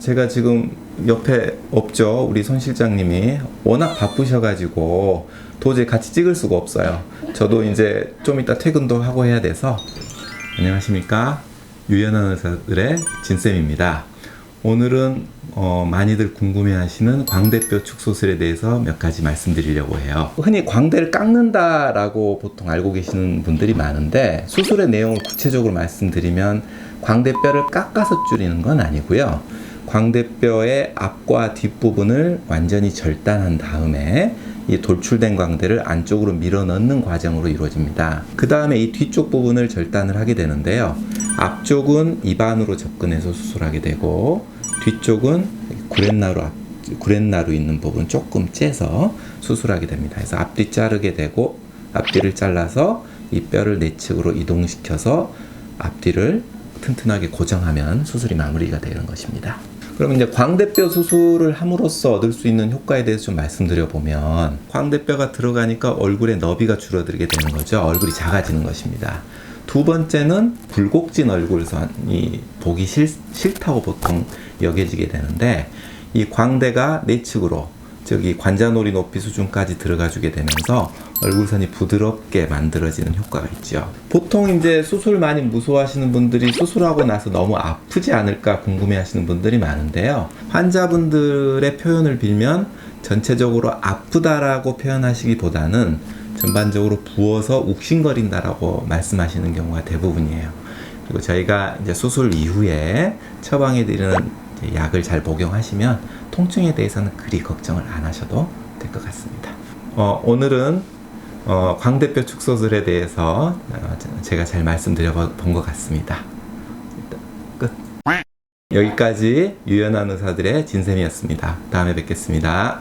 제가 지금 옆에 없죠. 우리 손 실장님이 워낙 바쁘셔가지고 도저히 같이 찍을 수가 없어요. 저도 이제 좀 이따 퇴근도 하고 해야 돼서 안녕하십니까 유연한 의사들의 진쌤입니다. 오늘은 어, 많이들 궁금해하시는 광대뼈 축소술에 대해서 몇 가지 말씀드리려고 해요. 흔히 광대를 깎는다라고 보통 알고 계시는 분들이 많은데 수술의 내용을 구체적으로 말씀드리면 광대뼈를 깎아서 줄이는 건 아니고요. 광대뼈의 앞과 뒷부분을 완전히 절단한 다음에 이 돌출된 광대를 안쪽으로 밀어 넣는 과정으로 이루어집니다. 그 다음에 이 뒤쪽 부분을 절단을 하게 되는데요. 앞쪽은 입안으로 접근해서 수술하게 되고 뒤쪽은 구렛나루 앞, 구렛나루 있는 부분 조금 째서 수술하게 됩니다. 그래서 앞뒤 자르게 되고 앞뒤를 잘라서 이 뼈를 내측으로 이동시켜서 앞뒤를 튼튼하게 고정하면 수술이 마무리가 되는 것입니다. 그럼 이제 광대뼈 수술을 함으로써 얻을 수 있는 효과에 대해서 좀 말씀드려 보면 광대뼈가 들어가니까 얼굴의 너비가 줄어들게 되는 거죠. 얼굴이 작아지는 것입니다. 두 번째는 굴곡진 얼굴선이 보기 싫, 싫다고 보통 여겨지게 되는데 이 광대가 내 측으로 저기 관자놀이 높이 수준까지 들어가 주게 되면서 얼굴선이 부드럽게 만들어지는 효과가 있죠. 보통 이제 수술 많이 무서워하시는 분들이 수술하고 나서 너무 아프지 않을까 궁금해 하시는 분들이 많은데요. 환자분들의 표현을 빌면 전체적으로 아프다라고 표현하시기보다는 전반적으로 부어서 욱신거린다라고 말씀하시는 경우가 대부분이에요. 그리고 저희가 이제 수술 이후에 처방해 드리는 이제 약을 잘 복용하시면 통증에 대해서는 그리 걱정을 안 하셔도 될 것 같습니다. 어, 오늘은 어, 광대뼈 축소술에 대해서 어, 제가 잘 말씀드려 본 것 같습니다. 끝. 여기까지 유연한 의사들의 진쌤이었습니다. 다음에 뵙겠습니다.